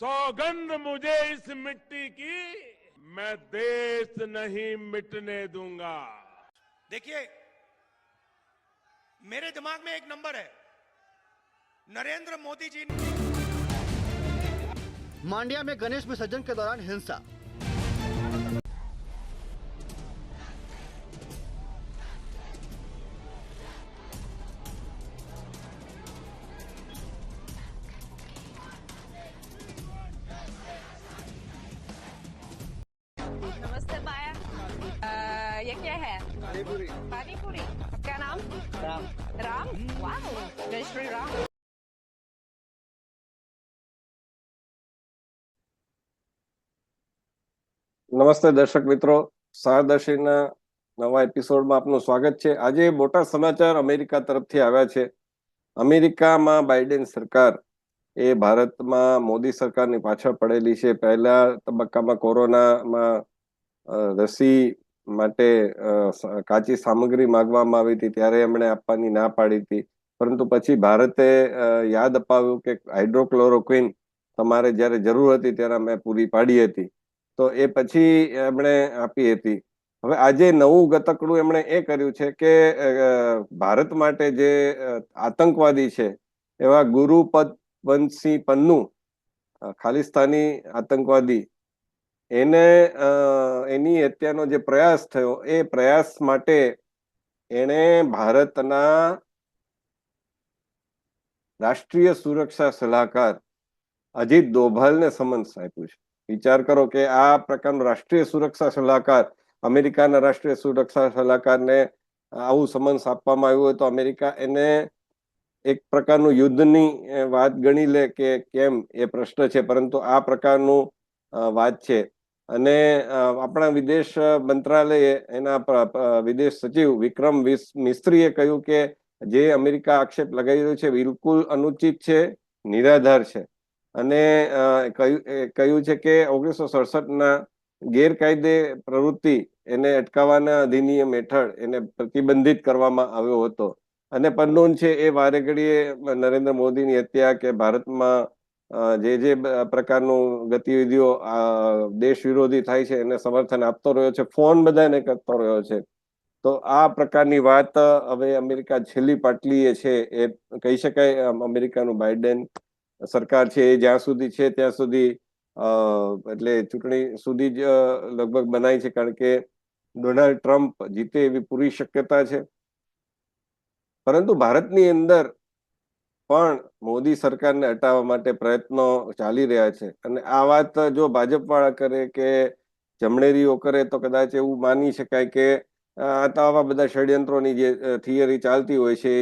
सौगंध मुझे इस मिट्टी की मैं देश नहीं मिटने दूँगा। देखिए मेरे दिमाग में एक नंबर है। नरेंद्र मोदी जी ने मांडिया में गणेश विसर्जन के दौरान हिंसा। Ram. Wow. Jai Ram. નમસ્તે દર્શક મિત્રો સહદર્શીના નવા એપિસોડમાં આપનું સ્વાગત છે આજે મોટા સમાચાર અમેરિકા તરફથી આવ્યા છે અમેરિકામાં બાઇડેન સરકાર એ ભારતમાં મોદી સરકારની પાછળ પડેલી છે પહેલા તબક્કામાં કોરોનામાં રસી માટે કાચી સામગ્રી માંગવામાં આવી હતી, ત્યારે એમણે આપવાની ના પાડી હતી. પરંતુ પછી ભારતે યાદ અપાવ્યું કે હાઇડ્રોક્લોરોક્વિન તમારે જ્યારે જરૂર હતી ત્યારે અમે પૂરી પાડી હતી. તો એ પછી એમણે આપી હતી. હવે આજે નવું ગતકડું એમણે એ કર્યું છે કે ભારત માટે જે આતંકવાદી છે, એવા ગુરુપદ વંશી પન્નુ ખાલિસ્તાની આતંકવાદી એને એની હત્યાનો જે પ્રયાસ થયો, એ પ્રયાસ માટે એણે ભારતના રાષ્ટ્રીય સુરક્ષા સલાહકાર અજીત દોભાલને સમન્સ આપ્યું છે. વિચાર કરો કે આ પ્રકારનો રાષ્ટ્રીય સુરક્ષા સલાહકાર, અમેરિકાના રાષ્ટ્રીય સુરક્ષા સલાહકારને આવું સમન્સ આપવામાં આવ્યું હોય તો અમેરિકા એને એક પ્રકારનું યુદ્ધની વાત ગણી લે કે કેમ એ પ્રશ્ન છે. પરંતુ આ પ્રકારનું વાત છે. અને આપણા વિદેશ મંત્રાલયે એના વિદેશ સચિવ વિક્રમ મિસ્ત્રીએ કહ્યું કે જે અમેરિકા આક્ષેપ લગાવી રહ્યું છે બિલકુલ અનુચિત છે, નિરાધાર છે. અને કહ્યું છે કે ઓગણીસો સડસઠના ગેરકાયદે પ્રવૃત્તિ એને અટકાવવાના અધિનિયમ હેઠળ એને પ્રતિબંધિત કરવામાં આવ્યો હતો. અને પન્નૂન છે એ વારે ઘડીએ નરેન્દ્ર મોદીની હત્યા કે ભારતમાં જે જે પ્રકારનું ગતિવિધિઓ દેશ વિરોધી થાય છે, એને સમર્થન આપતો રહ્યો છે, ફોન બધાને કરતો રહ્યો છે. તો આ પ્રકારની વાત હવે અમેરિકા છેલ્લી પાટલીએ છે એ કહી શકાય અમેરિકાનું બાઇડેન સરકાર છે એ જ્યાં સુધી છે ત્યાં સુધી એટલે ચૂંટણી સુધી જ લગભગ બનાય છે કારણ કે ડોનાલ્ડ ટ્રમ્પ જીતે એવી પૂરી શક્યતા છે. પરંતુ ભારતની અંદર પણ મોદી સરકારને હટાવવા માટે પ્રયત્નો ચાલી રહ્યા છે. અને આ વાત જો ભાજપ વાળા કરે કે જમણેરીઓ કરે તો કદાચ એવું માની શકાય કે આવા બધા ષડયંત્રોની જે થિયરી ચાલતી હોય છે,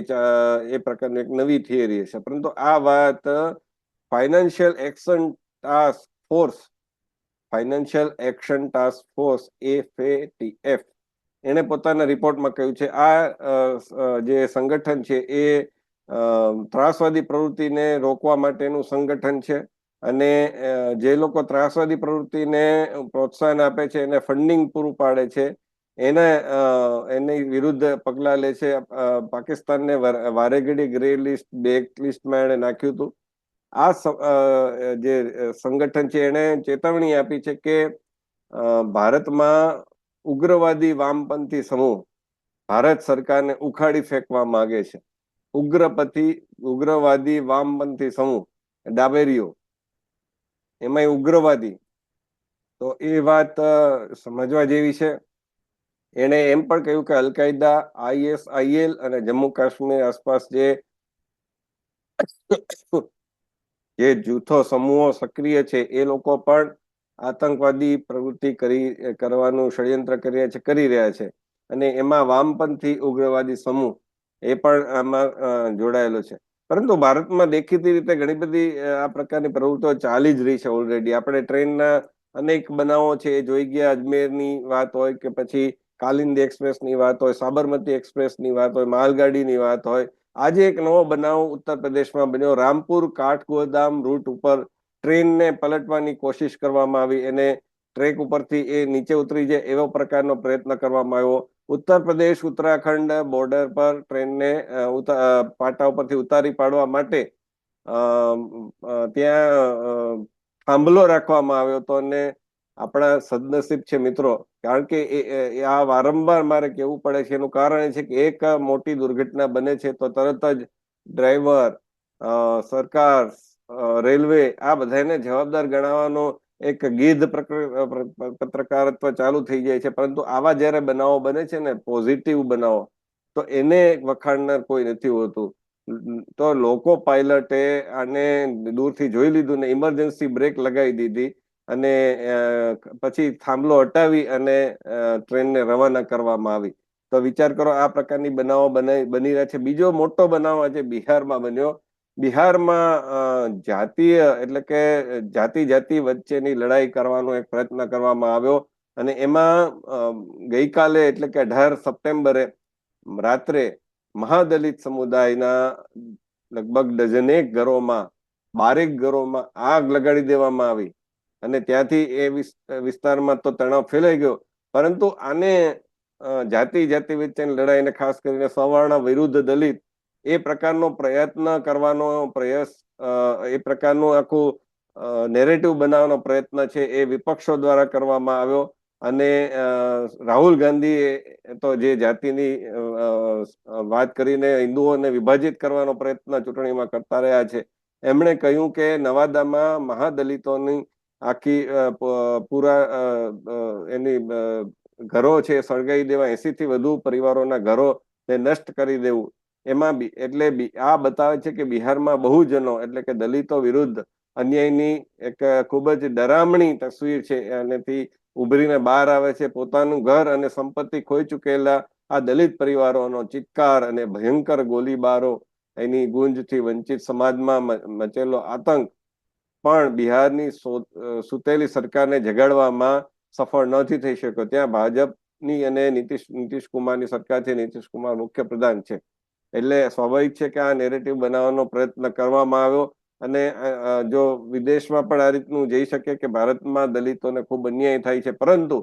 એ પ્રકારની એક નવી થિયરી છે. પરંતુ આ વાત financial action task force, financial action task force, F એણે પોતાના રિપોર્ટમાં કહ્યું છે, આ જે સંગઠન છે એ ત્રાસવાદી પ્રવૃત્તિને રોકવા માટેનું સંગઠન છે અને જે લોકો ત્રાસવાદી પ્રવૃત્તિને પ્રોત્સાહન આપે છે, એને ફંડિંગ પૂરું પાડે છે, એને એની વિરુદ્ધ પગલાં લે છે પાકિસ્તાનને વારેઘડી વારે ઘડી ગ્રે લિસ્ટ બ્લેક લિસ્ટમાં એણે નાખ્યું હતું. આ જે સંગઠન છે, એણે ચેતવણી આપી છે કે ભારતમાં ઉગ્રવાદી વામપંથી સમૂહ ભારત સરકારને ઉખાડી ફેંકવા માંગે છે. ઉગ્રપતિ, ઉગ્રવાદી, વામપંથી સમૂહ, ડાબેરીઓ. એમાંય ઉગ્રવાદી. તો એ વાત સમજવા જેવી છે. એણે એમ પણ કહ્યું કે અલકાયદા આઈએસઆઈએલ અને જમ્મુ કાશ્મીર આસપાસ જે જે જૂથો, સમૂહો સક્રિય છે, એ લોકો પણ આતંકવાદી પ્રવૃત્તિ કરી, કરવાનું ષડયંત્ર કરી રહ્યા છે, કરી રહ્યા છે. અને એમાં વામપંથી ઉગ્રવાદી સમૂહ એ પણ આમાં જોડાયેલો છે. પરંતુ ભારતમાં દેખીતી રીતે ઘણી બધી આ પ્રકારની પ્રવૃત્તિઓ ચાલી જ રહી છે ઓલરેડી આપણે ટ્રેનના અનેક બનાવો છે, એ જોઈ ગયા. અજમેરની વાત હોય કે પછી કાલિંદી એક્સપ્રેસની વાત હોય, સાબરમતી એક્સપ્રેસની વાત હોય, માલગાડીની વાત હોય. આજે એક નવો બનાવ ઉત્તર પ્રદેશમાં બન્યો. રામપુર કાઠગોદામ રૂટ ઉપર ટ્રેનને પલટવાની કોશિશ કરવામાં આવી. એને ટ્રેક ઉપરથી એ નીચે ઉતરી જાય એવો પ્રકારનો પ્રયત્ન કરવામાં આવ્યો. ઉત્તર પ્રદેશ, ઉત્તરાખંડ બોર્ડર પર ટ્રેનને પાટા ઉપરથી ઉતારી પાડવા માટે ત્યાં થાંભલો રાખવામાં આવ્યો હતો અને આપણા સદનસીબ છે મિત્રો, કારણ કે આ વારંવાર મારે કહેવું પડે છે એનું કારણ એ છે કે એક મોટી દુર્ઘટના બને છે તો તરત જ ડ્રાઈવર સરકાર રેલવે આ બધાને જવાબદાર ગણાવવાનો એક ગીધ પત્રકારત્વ ચાલુ થઈ જાય છે. પરંતુ આવા જ્યારે બનાવો બને છે ને, પોઝિટિવ બનાવો, તો એને વખાણનાર કોઈ નથી હોતું. તો લોકો પાયલટે આને દૂરથી જોઈ લીધું ને, ઇમરજન્સી બ્રેક લગાવી દીધી અને પછી થાંભલો હટાવી અને ટ્રેનને રવાના કરવામાં આવી. તો વિચાર કરો આ પ્રકારની બનાવી બની રહ્યા છે. બીજો મોટો બનાવ આજે બિહારમાં બન્યો. બિહારમાં જાતીય એટલે કે જાતિ જાતિ વચ્ચેની લડાઈ કરવાનો એક પ્રયત્ન કરવામાં આવ્યો અને એમાં ગઈકાલે એટલે કે અઢાર સપ્ટેમ્બરે રાત્રે મહાદલિત સમુદાયના લગભગ ડઝનેક ઘરોમાં, બારેક ઘરોમાં આગ લગાડી દેવામાં આવી અને ત્યાંથી એ વિસ- વિસ્તારમાં તો તણાવ ફેલાઈ ગયો. પરંતુ આને જાતિ જાતિ વચ્ચેની લડાઈને ખાસ કરીને સવર્ણ વિરુદ્ધ દલિત એ પ્રકારનો પ્રયત્ન કરવાનો પ્રયાસ એ પ્રકારનું આખું નેરેટિવ બનાવવાનો પ્રયત્ન છે એ વિપક્ષો દ્વારા કરવામાં આવ્યો. અને રાહુલ ગાંધી તો જે જાતિની વાત કરીને હિન્દુઓને વિભાજિત કરવાનો પ્રયત્ન ચૂંટણીમાં કરતા રહ્યા છે. એમણે કહ્યું કે નવાદામાં મહાદલિતોની આખી પૂરા એની ઘરો છે, સળગાવી દેવા એસી થી વધુ પરિવારોના ઘરો ને નષ્ટ કરી દેવું. એમાં બી- એટલે આ બતાવે છે કે બિહારમાં બહુજનો એટલે કે દલિતો વિરુદ્ધ અન્યાયની એક ખૂબ જ ડરામણી તસવીર છે. એનાથી ઉભરીને બહાર આવે છે. પોતાનું ઘર અને સંપત્તિ ખોઈ ચૂકેલા આ દલિત પરિવારોનો ચિત્કાર અને ભયંકર ગોલીબારો એની ગુંજથી વંચિત સમાજમાં મચેલો આતંક પણ બિહારની સુતેલી સરકારને જગાડવામાં સફળ નથી થઈ શક્યો. ત્યાં ભાજપની અને નીતિશ નીતિશ કુમારની સરકાર છે. નીતિશ કુમાર મુખ્ય પ્રધાન છે. એટલે સ્વાભાવિક છે કે આ નેરેટિવ બનાવવાનો પ્રયત્ન કરવામાં આવ્યો અને જો વિદેશમાં પણ આ રીતનું જઈ શકે કે ભારતમાં દલિતોને ખૂબ અન્યાય થાય છે, પરંતુ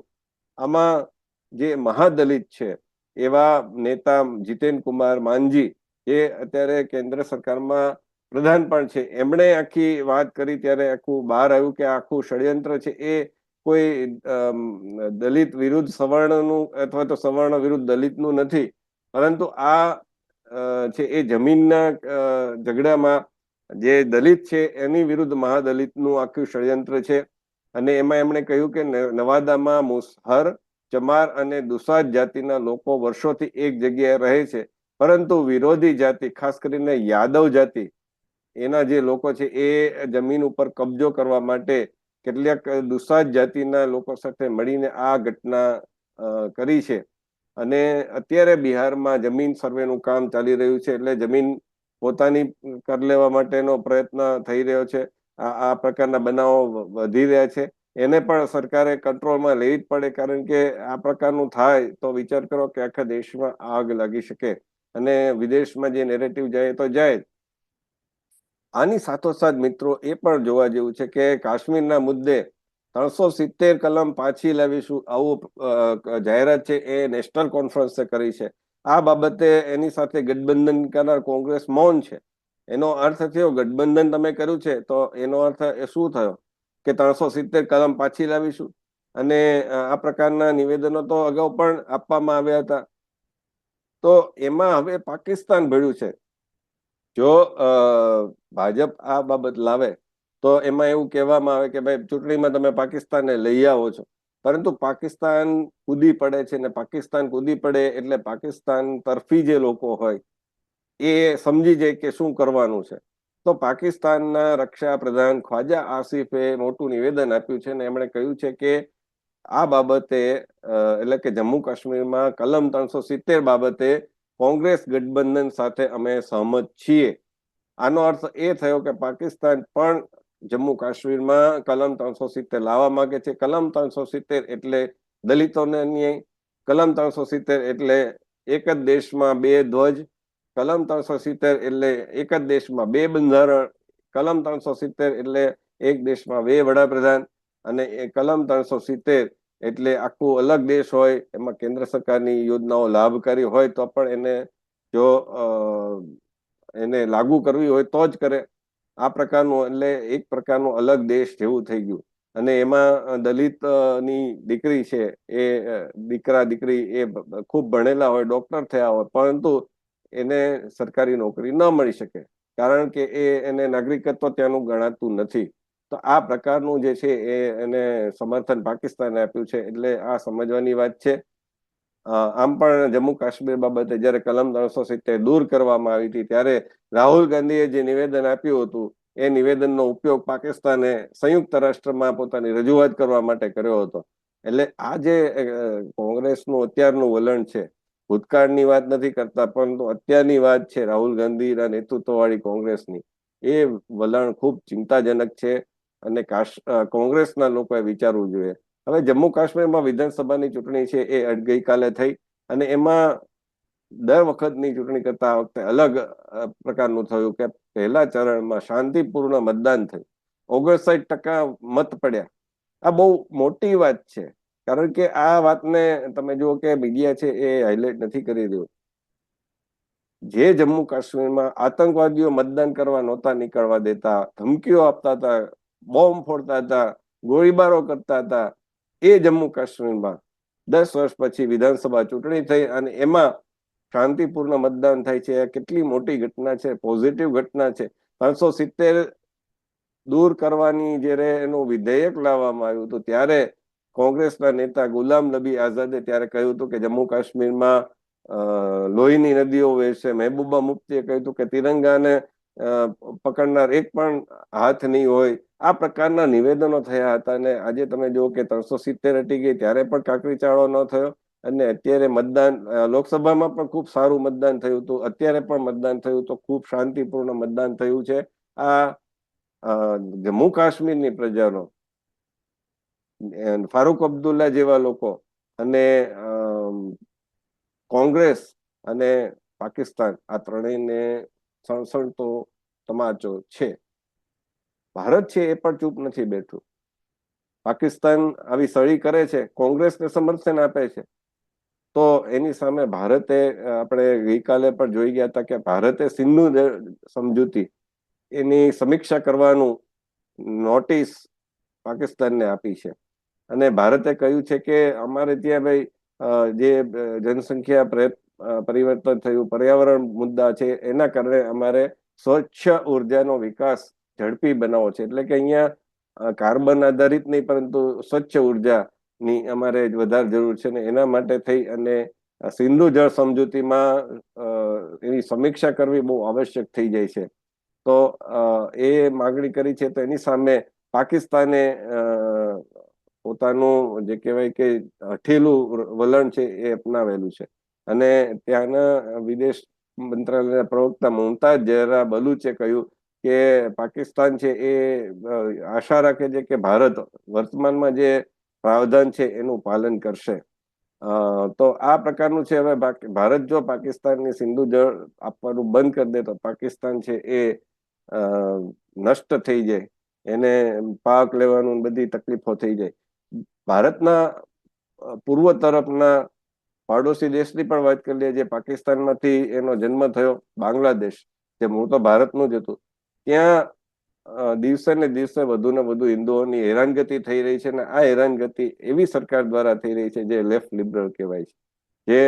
આમાં જે મહાદલિત છે, એવા નેતા જીતેન કુમાર માનજી જે અત્યારે કેન્દ્ર સરકારમાં પ્રધાન પણ છે. એમણે આખી વાત કરી ત્યારે આખું બહાર આવ્યું કે આખું ષડયંત્ર છે એ કોઈ દલિત વિરુદ્ધ સવર્ણનું અથવા તો સવર્ણ વિરુદ્ધ દલિતનું નથી. પરંતુ આ છે, એ જમીનના ઝઘડામાં જે દલિત છે, એની વિરુદ્ધ મહાદલિતનું આખું ષડયંત્ર છે. અને એમાં એમણે કહ્યું કે નવાદામાં મુસહર, ચમાર અને દુસાદ જાતિના લોકો વર્ષોથી એક જગ્યાએ રહે છે. પરંતુ વિરોધી જાતિ, ખાસ કરીને યાદવ જાતિ, એના જે લોકો છે, એ જમીન ઉપર કબજો કરવા માટે કેટલાક દુસાદ જાતિના લોકો સાથે મળીને આ ઘટના કરી છે. અને અત્યારે બિહારમાં જમીન સર્વેનું કામ ચાલી રહ્યું છે એટલે જમીન પોતાની કરી લેવા માટેનો પ્રયત્ન થઈ રહ્યો છે. આ પ્રકારના બનાવો વધી રહ્યા છે. એને પણ સરકારે કંટ્રોલમાં લેવી જ પડે કારણ કે આ પ્રકારનું થાય તો વિચાર કરો કે આખા દેશમાં આગ લાગી શકે અને વિદેશમાં જે નેરેટિવ જાય તો જાય આની સાથોસાથ મિત્રો એ પણ જોવા જેવું છે કે કાશ્મીરના મુદ્દે ત્રણસો સિત્તેર કલમ પાછી લાવીશું. આવું જાહેરાત છે એ નેશનલ કોન્ફરન્સે કરી છે. આ બાબતે એની સાથે ગઠબંધન કરનાર કોંગ્રેસ મૌન છે. એનો અર્થ થયો, ગઠબંધન તમે કર્યું છે, તો એનો અર્થ એ શું થયો? કે ત્રણસો સિત્તેર કલમ પાછી લાવીશું. અને આ પ્રકારના નિવેદનો તો અગાઉ પણ આપવામાં આવ્યા હતા. તો એમાં હવે પાકિસ્તાન ભળ્યું છે. જો ભાજપ આ બાબત લાવે તો એમાં એવું કહેવામાં આવે કે ભાઈ, ચૂંટણીમાં તમે પાકિસ્તાનને લઈ આવો છો. પરંતુ પાકિસ્તાન કૂદી પડે છે ને પાકિસ્તાન કૂદી પડે એટલે પાકિસ્તાન તરફી જે લોકો હોય, એ સમજી જાય કે શું કરવાનું છે. તો પાકિસ્તાનના રક્ષા પ્રધાન ખ્વાજા આસિફે મોટું નિવેદન આપ્યું છે ને એમણે કહ્યું છે કે આ બાબતે એટલે કે જમ્મુ કાશ્મીરમાં કલમ ત્રણસો સિત્તેર બાબતે કોંગ્રેસ ગઠબંધન સાથે અમે સહમત છીએ. આનો અર્થ એ થયો કે પાકિસ્તાન પણ જમ્મુ કાશ્મીરમાં કલમ ત્રણસો સિત્તેર લાવવા માંગે છે. કલમ ત્રણસો સિત્તેર એટલે દલિતોને અન્યાય કલમ ત્રણસો સિત્તેર એટલે એક જ દેશમાં બે ધ્વજ, કલમ ત્રણસો સિત્તેર એટલે એક જ દેશમાં બે બંધારણ, કલમ ત્રણસો સિત્તેર એટલે એક દેશમાં બે વડાપ્રધાન અને એ કલમ ત્રણસો સિત્તેર એટલે આખું અલગ દેશ હોય, એમાં કેન્દ્ર સરકારની યોજનાઓ લાભકારી હોય તો પણ એને જો એને લાગુ કરવી હોય તો જ કરે. આ પ્રકારનું, એટલે એક પ્રકારનું અલગ દેશ જેવું થઈ ગયું. અને એમાં દલિતની દીકરી છે, એ દીકરા, દીકરી એ ખૂબ ભણેલા હોય, ડોક્ટર થયા હોય, પરંતુ એને સરકારી નોકરી ન મળી શકે. કારણ કે એ, એને નાગરિકત્વ ત્યાંનું ગણાતું નથી. તો આ પ્રકારનું જે છે, એ એને સમર્થન પાકિસ્તાને આપ્યું છે, એટલે આ સમજવાની વાત છે. આમ પણ જમ્મુ કાશ્મીર બાબતે જ્યારે કલમ ત્રણસો સિત્તેર દૂર કરવામાં આવી હતી, ત્યારે રાહુલ ગાંધીએ જે નિવેદન આપ્યું હતું, એ નિવેદનનો ઉપયોગ પાકિસ્તાને સંયુક્ત રાષ્ટ્રમાં પોતાની રજૂઆત કરવા માટે કર્યો હતો. એટલે આ જે કોંગ્રેસનું અત્યારનું વલણ છે, ભૂતકાળની વાત નથી કરતા, પરંતુ અત્યારની વાત છે રાહુલ ગાંધીના નેતૃત્વવાળી કોંગ્રેસની, એ વલણ ખૂબ ચિંતાજનક છે અને કોંગ્રેસના લોકોએ વિચારવું જોઈએ. હવે જમ્મુ કાશ્મીરમાં વિધાનસભાની ચૂંટણી છે એ ગઈકાલે થઈ અને એમાં દર વખતની ચૂંટણી કરતા આ વખતે અલગ પ્રકારનું થયું કે પહેલા ચરણમાં શાંતિપૂર્ણ મતદાન થયું. ઓગણસાઠ ટકા મત પડ્યા. આ બહુ મોટી વાત છે. કારણ કે આ વાતને તમે જુઓ કે મીડિયા છે એ હાઇલાઇટ નથી કરી રહ્યું. જે જમ્મુ કાશ્મીરમાં આતંકવાદીઓ મતદાન કરવા નહોતા નીકળવા દેતા, ધમકીઓ આપતા હતા, બોમ્બ ફોડતા હતા, ગોળીબારો કરતા હતા એ જમ્મુ કાશ્મીરમાં દસ વર્ષ પછી વિધાનસભા ચૂંટણી થઈ અને એમાં શાંતિપૂર્ણ મતદાન થાય છે. કેટલી મોટી ઘટના છે? પોઝિટિવ ઘટના છે. ત્રણસો સિત્તેર દૂર કરવાની જ્યારે એનું વિધેયક લાવવામાં આવ્યું હતું, ત્યારે કોંગ્રેસના નેતા ગુલામ નબી આઝાદે ત્યારે કહ્યું હતું કે જમ્મુ કાશ્મીરમાં લોહીની નદીઓ વહેશે. મહેબૂબા મુફ્તીએ કહ્યું હતું કે તિરંગાને પકડનાર એક પણ હાથ નહીં હોય. આ પ્રકારના નિવેદનો થયા હતા અને આજે તમે જુઓ કે ત્રણસો સિત્તેર હટી ગઈ ત્યારે પણ કાકરી ચાળો ન થયો અને અત્યારે મતદાન લોકસભામાં પણ ખૂબ સારું મતદાન થયું હતું. અત્યારે પણ મતદાન થયું તો ખૂબ શાંતિપૂર્ણ મતદાન થયું છે. આ જમ્મુ કાશ્મીરની પ્રજાનો ફારૂક અબ્દુલ્લા જેવા લોકો અને કોંગ્રેસ અને પાકિસ્તાન, આ ત્રણેયને સણસણતો તમાચો છે. ભારત છે એ પણ ચૂપ નથી બેઠું. પાકિસ્તાન આવી સળી કરે છે, કોંગ્રેસને સમર્થન આપે છે. તો એની સામે ભારતે આપણે ગઈકાલે પણ જોઈ ગયા હતા કે ભારતે સિંધુ સમજૂતી એની સમીક્ષા કરવાનું નોટિસ પાકિસ્તાનને આપી છે. અને ભારતે કહ્યું છે કે અમારે ત્યાં ભાઈ જે જનસંખ્યા પરિવર્તન થયું, પર્યાવરણ મુદ્દા છે, એના કારણે અમારે સ્વચ્છ ઉર્જાનો વિકાસ ઝડપી બનાવવો છે. એટલે કે અહીંયા કાર્બન આધારિત નહીં, પરંતુ સ્વચ્છ ઉર્જાની અમારે વધારે જરૂર છે ને એના માટે થઈ અને સિંધુ જળ સમજૂતીમાં એની સમીક્ષા કરવી બહુ આવશ્યક થઈ જાય છે. તો એ માગણી કરી છે તો એની સામે પાકિસ્તાને પોતાનું જે કહેવાય કે હઠેલું વલણ છે એ અપનાવેલું છે. અને ત્યાંના વિદેશ મંત્રાલયના પ્રવક્તા મુમતાઝ જહરા બલુચે કહ્યું કે પાકિસ્તાન છે એ આશા રાખે છે કે ભારત વર્તમાનમાં જે પ્રાવધાન છે એનું પાલન કરશે. તો આ પ્રકારનું છે હવે ભારત જો પાકિસ્તાનની સિંધુ જળ આપવાનું બંધ કરી દે તો પાકિસ્તાન છે એ નષ્ટ થઈ જાય. એને પાક લેવાનું બધી તકલીફો થઈ જાય. ભારતના પૂર્વ તરફના પાડોશી દેશની પણ વાત કરી લઈએ, જે પાકિસ્તાનમાંથી એનો જન્મ થયો, બાંગ્લાદેશ, જે મૂળ તો ભારતનું જ હતું. ત્યાં દિવસે ને દિવસે વધુ ને વધુ હિન્દુઓની હેરાનગતિ થઈ રહી છે અને આ હેરાનગતિ એવી સરકાર દ્વારા થઈ રહી છે જે લેફ્ટ લિબરલ કહેવાય છે. જે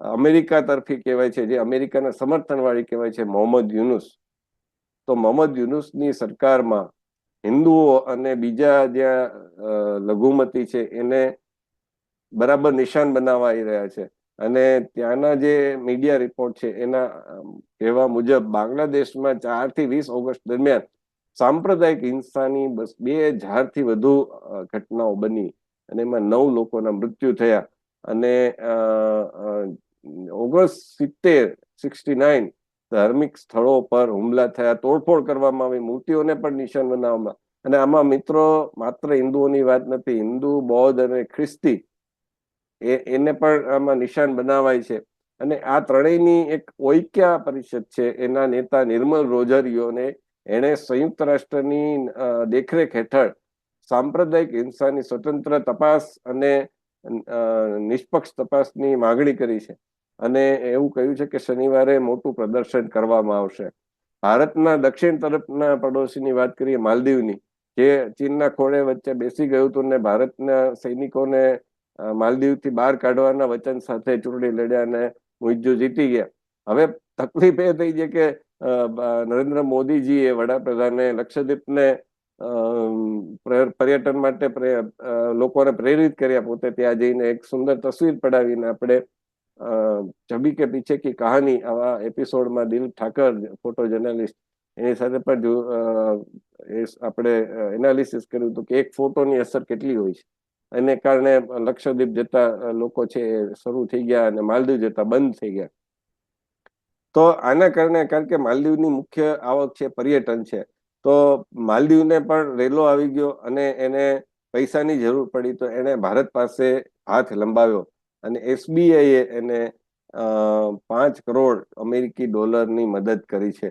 અમેરિકા તરફી કહેવાય છે, જે અમેરિકાના સમર્થન વાળી કહેવાય છે મોહમ્મદ યુનુસ. તો મોહમ્મદ યુનુસની સરકારમાં હિન્દુઓ અને બીજા જ્યાં લઘુમતી છે એને બરાબર નિશાન બનાવાઈ રહ્યા છે. અને ત્યાંના જે મીડિયા રિપોર્ટ છે, એના કહેવા મુજબ બાંગ્લાદેશમાં ચારથી વીસ ઓગસ્ટ દરમિયાન સાંપ્રદાયિક હિંસાની બસ બે હજારથી વધુ ઘટનાઓ બની અને એમાં નવ લોકોના મૃત્યુ થયા. અને ઓગસ્ટ સિત્તેર, સિક્સટી નાઇન ધાર્મિક સ્થળો પર હુમલા થયા. તોડફોડ કરવામાં આવી. મૂર્તિઓને પણ નિશાન બનાવવામાં. અને આમાં મિત્રો માત્ર હિન્દુઓની વાત નથી. હિન્દુ, બૌદ્ધ અને ખ્રિસ્તી એ, એને પણ આમાં નિશાન બનાવાય છે. અને આ ત્રણેયની એક ઓઈક્યા પરિષદ છે, એના નેતા નિર્મલ રોજરિયોને એણે સંયુક્ત રાષ્ટ્રની દેખરેખ હેઠળ સાંપ્રદાયિક હિંસાની સ્વતંત્ર તપાસ અને નિષ્પક્ષ તપાસની માગણી કરી છે. અને એવું કહ્યું છે કે શનિવારે મોટું પ્રદર્શન કરવામાં આવશે. ભારતના દક્ષિણ તરફના પડોશીની વાત કરીએ, માલદીવની, જે ચીનના ખોળે વચ્ચે બેસી ગયું હતું ને ભારતના સૈનિકોને માલદીવથી બહાર કાઢવાના વચન સાથે ચૂંટણી લડ્યા અને મુઈજ્જુ જીતી ગયા. હવે તકલીફ એ થઈ છે કે નરેન્દ્ર મોદીજીએ વડાપ્રધાને લક્ષદ્વીપને પર્યટન માટે લોકોને પ્રેરિત કર્યા પોતે ત્યાં જઈને એક સુંદર તસવીર પડાવીને આપણે છબી કે પીછે કી કહાની આવા એપિસોડમાં દિલ ઠાકર ફોટો જર્નલિસ્ટ એની સાથે પણ આપણે એનાલિસિસ કર્યું હતું કે એક ફોટોની અસર કેટલી હોય છે? એને કારણે લક્ષદ્વીપ જતા લોકો છે એ શરૂ થઈ ગયા અને માલદીવ જતા બંધ થઈ ગયા. તો આના કારણે કારણ કે માલદીવની મુખ્ય આવક છે પર્યટન છે, તો માલદીવને પણ રેલો આવી ગયો અને એને પૈસાની જરૂર પડી તો એને ભારત પાસે હાથ લંબાવ્યો અને એસબીઆઈએ એને પાંચ કરોડ અમેરિકી ડોલરની મદદ કરી છે.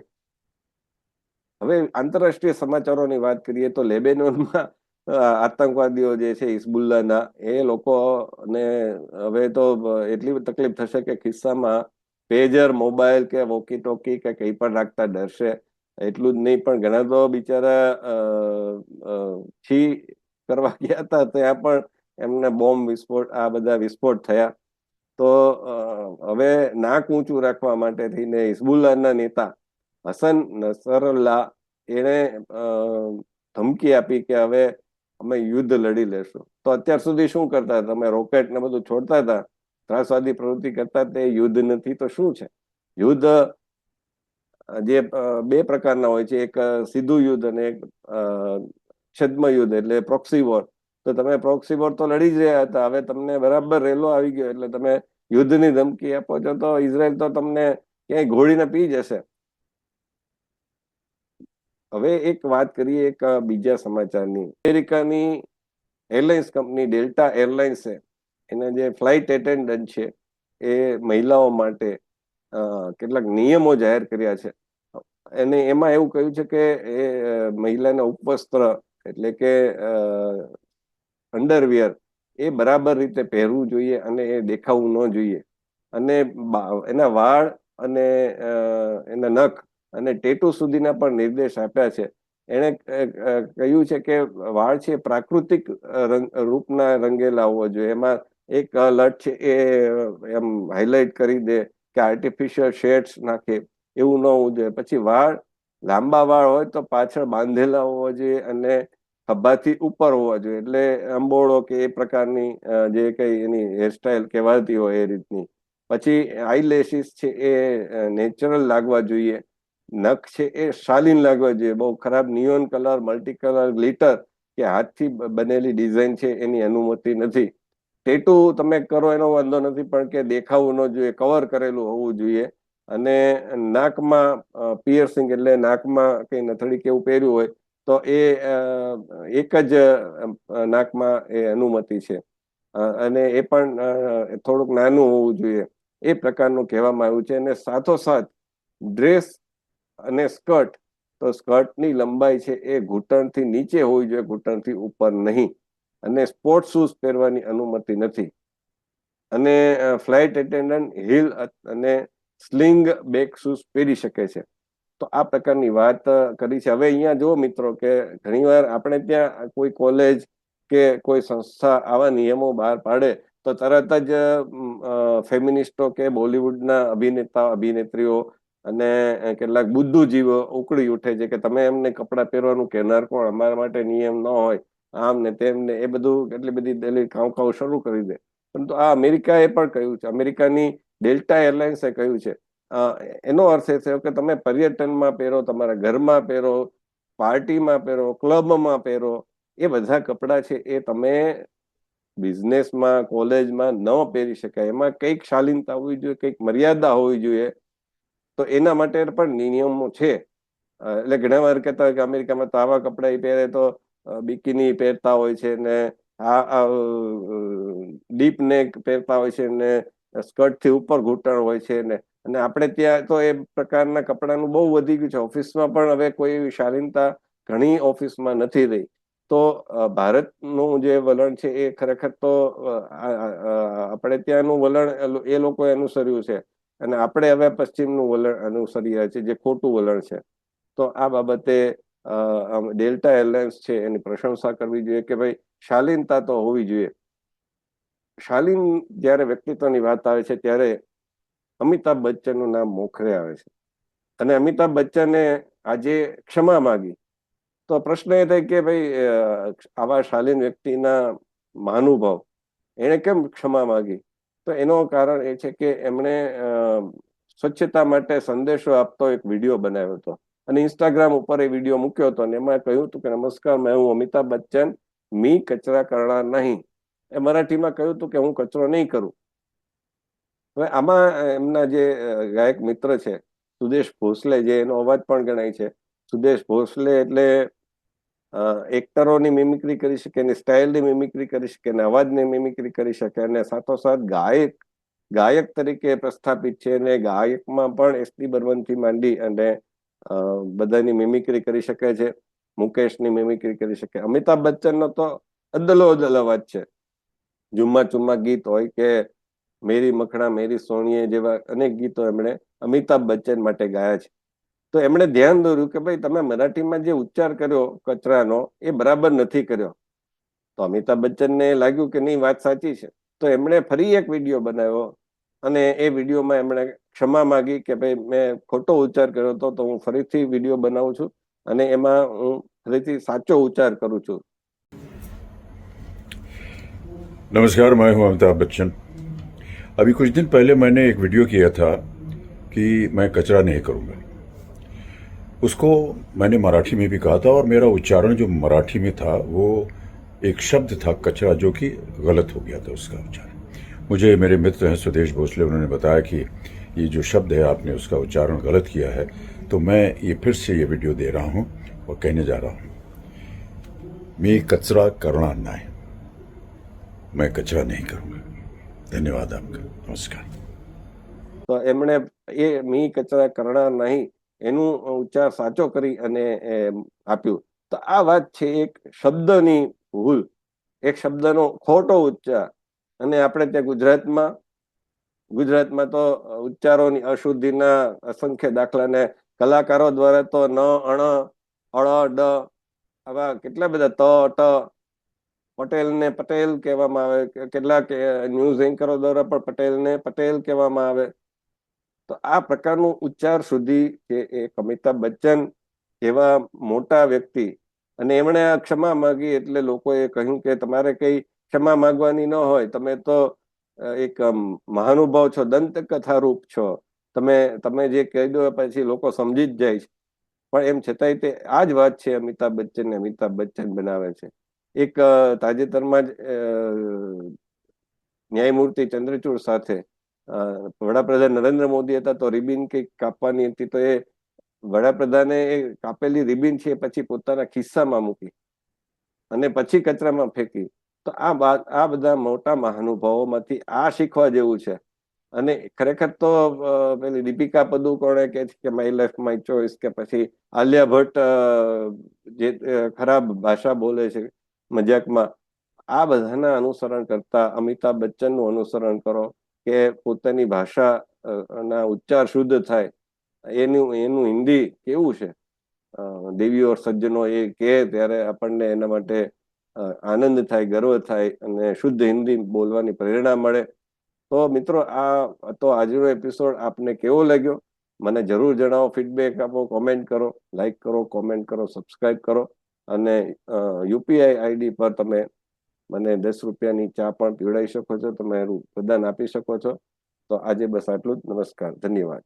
હવે આંતરરાષ્ટ્રીય સમાચારોની વાત કરીએ તો લેબેનોનમાં આતંકવાદીઓ જે છે, હિઝબુલ્લાના, એ લોકોને હવે તો એટલી તકલીફ થશે કે ખિસ્સામાં પેજર મોબાઈલ કે વોકી ટોકી કે કંઈ પણ રાખતા ડરશે. એટલું જ નહીં, પણ ઘણા તો બિચારા છી કરવા ગયા હતા, ત્યાં પણ એમને બોમ્બ વિસ્ફોટ, આ બધા વિસ્ફોટ થયા. તો હવે નાક ઊંચું રાખવા માટે થઈને હિઝબુલ્લાના નેતા હસન નસરલ્લા એણે ધમકી આપી કે હવે અમે યુદ્ધ લડી લેશું. તો અત્યાર સુધી શું કરતા તમે રોકેટ ને બધું છોડતા હતા. ત્રાસવાદી પ્રવૃત્તિ કરતા તે યુદ્ધ નથી તો શું છે? યુદ્ધ જે બે પ્રકારના હોય છે. એક સીધું યુદ્ધ અને એક છદ્મ યુદ્ધ એટલે પ્રોક્સી વોર તો તમે પ્રોક્સી વોર તો લડી જ રહ્યા હતા. હવે તમને બરાબર રેલો આવી ગયો. એટલે તમે યુદ્ધની ધમકી આપો છો તો ઇઝરાયલ તો તમને ક્યાંય ઘોડીને પી જશે. હવે એક વાત કરીએ એક બીજા સમાચારની. અમેરિકાની એરલાઇન્સ કંપની ડેલ્ટા એરલાઇન્સ એના જે ફ્લાઇટ એટેન્ડન્ટ છે, એ મહિલાઓ માટે કેટલાક નિયમો જાહેર કર્યા છે. અને એમાં એવું કહ્યું છે કે એ મહિલાના ઉપવસ્ત્ર એટલે કે અંડરવિયર એ બરાબર રીતે પહેરવું જોઈએ અને એ દેખાવું ન જોઈએ. અને એના વાળ અને એના નખ અને ટેટુ સુધીના પણ નિર્દેશ આપ્યા છે. એણે કહ્યું છે કે વાળ છે પ્રાકૃતિક રૂપના રંગેલા હોવા જોઈએ. એમાં એક લટ છે એ એમ હાઇલાઇટ કરી દે કે આર્ટિફિશિયલ શેડ્સ નાખે, એવું ન હોવું જોઈએ. પછી વાળ, લાંબા વાળ હોય તો પાછળ બાંધેલા હોવા જોઈએ અને ખભાથી ઉપર હોવા જોઈએ. એટલે અંબોળો કે એ પ્રકારની જે કઈ એની હેરસ્ટાઇલ કહેવાતી હોય એ રીતની. પછી આઈલેસીસ છે એ નેચરલ લાગવા જોઈએ. નખ છે એ શાલીન લાગવા જોઈએ. બહુ ખરાબ neon colour multi colour glitter કે હાથથી બનેલી ડિઝાઇન છે એની અનુમતિ નથી. ટેટુ તમે કરો એનો વાંધો નથી, પણ કે દેખાવું ન જોઈએ કવર કરેલું હોવું જોઈએ. અને નાકમાં પિયર્સિંગ એટલે નાકમાં કઈ નથડી કે એવું પહેર્યું હોય, તો એ એક જ નાકમાં એ અનુમતિ છે. અને એ પણ થોડુંક નાનું હોવું જોઈએ. એ પ્રકારનું કહેવામાં આવ્યું છે. અને સાથોસાથ ડ્રેસ અને સ્કર્ટ. તો સ્કર્ટની લંબાઈ છે એ ઘૂંટણથી નીચે હોવી જોઈએ, ઘૂંટણથી ઉપર નહીં. અને સ્પોર્ટ શૂઝ પહેરવાની અનુમતિ નથી. અને ફ્લાઇટ એટેન્ડન્ટ હિલ અને સ્લિંગ બેક શૂઝ પહેરી શકે છે. તો આ પ્રકારની વાત કરી છે. હવે અહીંયા જુઓ મિત્રો કે ઘણીવાર આપણે ત્યાં કોઈ કોલેજ કે કોઈ સંસ્થા આવા નિયમો બહાર પાડે તો તરત જ ફેમિનિસ્ટો કે બોલિવૂડના અભિનેતા, અભિનેત્રીઓ અને કેટલાક કેટલાક બુદ્ધુજીવો ઉકળી ઉઠે છે કે તમે એમને કપડાં પહેરવાનું કહેનાર કોણ? અમારા માટે નિયમ ન હોય. આમ ને તેમ ને એ બધું કેટલી બધી દલીલ કાઉ કાઉ શરૂ કરી દે. પરંતુ આ અમેરિકાએ પણ કહ્યું છે. અમેરિકાની ડેલ્ટા એરલાઇન્સે કહ્યું છે. એનો અર્થ એ થયો કે તમે પર્યટનમાં પહેરો, તમારા ઘરમાં પહેરો, પાર્ટીમાં પહેરો, ક્લબમાં પહેરો, એ બધા કપડાં છે એ તમે બિઝનેસમાં, કોલેજમાં ન પહેરી શકાય. એમાં કંઈક શાલીનતા હોવી જોઈએ, કંઈક મર્યાદા હોવી જોઈએ. તો એના માટે પણ નિયમો છે. એટલે ઘણા વાર કહેતા હોય કે અમેરિકામાં તો આવા કપડાં પહેરે તો બિકીની પહેરતા હોય છે ને આ ડીપ નેક પહેરતા હોય છે ને સ્કર્ટથી ઉપર ઘૂંટણ હોય છે ને. અને આપણે ત્યાં તો એ પ્રકારના કપડાનું બહુ વધી ગયું છે. ઓફિસમાં પણ હવે કોઈ શાલીનતા ઘણી ઓફિસમાં નથી રહી. તો ભારતનું જે વલણ છે એ ખરેખર તો આપણે ત્યાંનું વલણ એ લોકોએ અનુસર્યું છે. અને આપણે હવે પશ્ચિમનું વલણ અનુસરી રહ્યા છીએ, જે ખોટું વલણ છે. તો આ બાબતે ડેલ્ટા એરલાઇન્સ છે એની પ્રશંસા કરવી જોઈએ કે ભાઈ શાલીનતા તો હોવી જોઈએ. શાલીન જ્યારે વ્યક્તિત્વની વાત આવે છે ત્યારે અમિતાભ બચ્ચનનું નામ મોખરે આવે છે. અને અમિતાભ બચ્ચને આજે ક્ષમા માગી. તો પ્રશ્ન એ થાય કે ભાઈ આવા શાલીન વ્યક્તિના મહાનુભાવ, એણે કેમ ક્ષમા માગી? તો એનો કારણ એ છે કે એમણે સ્વચ્છતા માટે સંદેશો આપતો એક વીડિયો બનાવ્યો હતો. અને ઇન્સ્ટાગ્રામ ઉપર એ વીડિયો મૂક્યો હતો અને એમાં કહ્યું હતું કે, નમસ્કાર, મેં હું અમિતાભ બચ્ચન, મી કચરા કરणार નહીં. એ મરાઠીમાં કહ્યું હતું કે, હું કચરો નહીં કરું. હવે આમાં એમના જે ગાયક મિત્ર છે, સુદેશ ભોસલે, જે એનો અવાજ પણ ગણાય છે. સુદેશ ભોસલે એટલે એક્ટરોની મિમિક્રી કરી શકે એની સ્ટાઇલની મિમિક્રી કરી શકે અને અવાજની મિમિક્રી કરી શકે અને સાથોસાથ ગાયક ગાયક તરીકે પ્રસ્થાપિત છે અને ગાયકમાં પણ એસટી બર્મનથી માંડી અને બધાની મિમિક્રી કરી શકે છે. મુકેશની મિમિક્રી કરી શકે. અમિતાભ બચ્ચનનો તો અદલો અદલ અવાજ છે. જુમ્મા ચુમ્મા ગીત હોય કે મેરી મખણા મેરી સોણીએ જેવા અનેક ગીતો એમણે અમિતાભ બચ્ચન માટે ગાયા છે. તો એમણે ધ્યાન દોર્યું કે ભાઈ તમે મરાઠીમાં જે ઉચ્ચાર કર્યો કચરાનો એ બરાબર નથી કર્યો તો અમિતાભ બચ્ચનને લાગ્યું કે નહીં વાત સાચી છે તો એમણે ફરી એક વિડીયો બનાવ્યો અને એ વિડીયોમાં એમણે ક્ષમા માગી કે ભાઈ મેં ખોટો ઉચ્ચાર કર્યો હતો તો હું ફરીથી વિડીયો બનાવું છું અને એમાં હું ફરીથી સાચો ઉચ્ચાર કરું છું नमस्कार मैं हूं अमिताभ बच्चन अभी कुछ दिन पहले मैंने एक वीडियो किया था कि मैं कचरा नहीं करूंगा उसको मैंने मराठी में भी कहा था और मेरा उच्चारण जो मराठी में था, वो एक शब्द था कचरा, जो कि गलत हो गया था उसका उच्चारण। मुझे मेरे मित्र हैं सुदेश भोसले, उन्होंने बताया कि ये जो शब्द है, आपने उसका उच्चारण गलत किया है। तो मैं ये फिर से ये वीडियो दे रहा हूँ और कहने जा रहा हूँ। मैं कचरा करना नहीं मैं कचरा नहीं करूँगा। धन्यवाद आपका। नमस्कार। तो एमने ये मी कचरा करना नहीं એનું ઉચ્ચાર સાચો કરી અને આપ્યું. તો આ વાત છે એક શબ્દની ભૂલ. એક શબ્દનો ખોટો ઉચ્ચાર. અને આપણે ત્યાં ગુજરાતમાં ગુજરાતમાં તો ઉચ્ચારોની અશુદ્ધિના અસંખ્ય દાખલાને કલાકારો દ્વારા તો ન, અણ, અળ, ડ આવા કેટલા બધા ત, ટ પટેલને પટેલ કહેવામાં આવે. કેટલાક ન્યૂઝ એન્કરો દ્વારા પણ પટેલને પટેલ કહેવામાં આવે. તો આ પ્રકારનું ઉચ્ચાર સુધી કે એક અમિતાભ બચ્ચન જેવા મોટા વ્યક્તિ અને એમણે આ ક્ષમા માંગી એટલે લોકોએ કહ્યું કે તમારે કઈ ક્ષમા માગવાની ન હોય, તમે તો એક મહાનુભાવ છો દંતકથા રૂપ છો, તમે તમે જે કહી દો પછી લોકો સમજી જ જાય છે. પણ એમ છતાંય તે આ જ વાત છે અમિતાભ બચ્ચનને, અમિતાભ બચ્ચન બનાવે છે. એક તાજેતરમાં જ ન્યાયમૂર્તિ ચંદ્રચૂડ સાથે વડાપ્રધાન નરેન્દ્ર મોદી હતા તો રિબિન કંઈક કાપવાની હતી તો એ વડાપ્રધાને એ કાપેલી રિબિન છે પછી પોતાના ખિસ્સામાં મૂકી અને પછી કચરામાં ફેંકી. તો આ બા- આ બધા મોટા મહાનુભાવોમાંથી આ શીખવા જેવું છે. અને ખરેખર તો પેલી દીપિકા પદુકોણે કે છે કે માય લાઈફ માય ચોઈસ કે પછી આલિયા ભટ્ટ જે ખરાબ ભાષા બોલે છે મજાકમાં, આ બધાના અનુસરણ કરતા અમિતાભ બચ્ચનનું અનુસરણ કરો. કે પોતાની ભાષા ના ઉચ્ચાર શુદ્ધ થાય. એનું એનું હિન્દી કેવું છે? દેવીઓ સજ્જનો એ કે ત્યારે આપણને એના માટે આનંદ થાય, ગર્વ થાય અને શુદ્ધ હિન્દી બોલવાની પ્રેરણા મળે. તો મિત્રો, આ તો આજનો એપિસોડ આપને કેવો લાગ્યો? મને જરૂર જણાવો ફીડબેક આપો કોમેન્ટ કરો લાઈક કરો કોમેન્ટ કરો સબસ્ક્રાઈબ કરો. અને યુપીઆઈ આઈડી પર તમે મને દસ રૂપિયાની ચા પણ પીવડાવી શકો છો, તમે એનું પ્રદાન આપી શકો છો. તો આજે બસ આટલું જ. નમસ્કાર. ધન્યવાદ.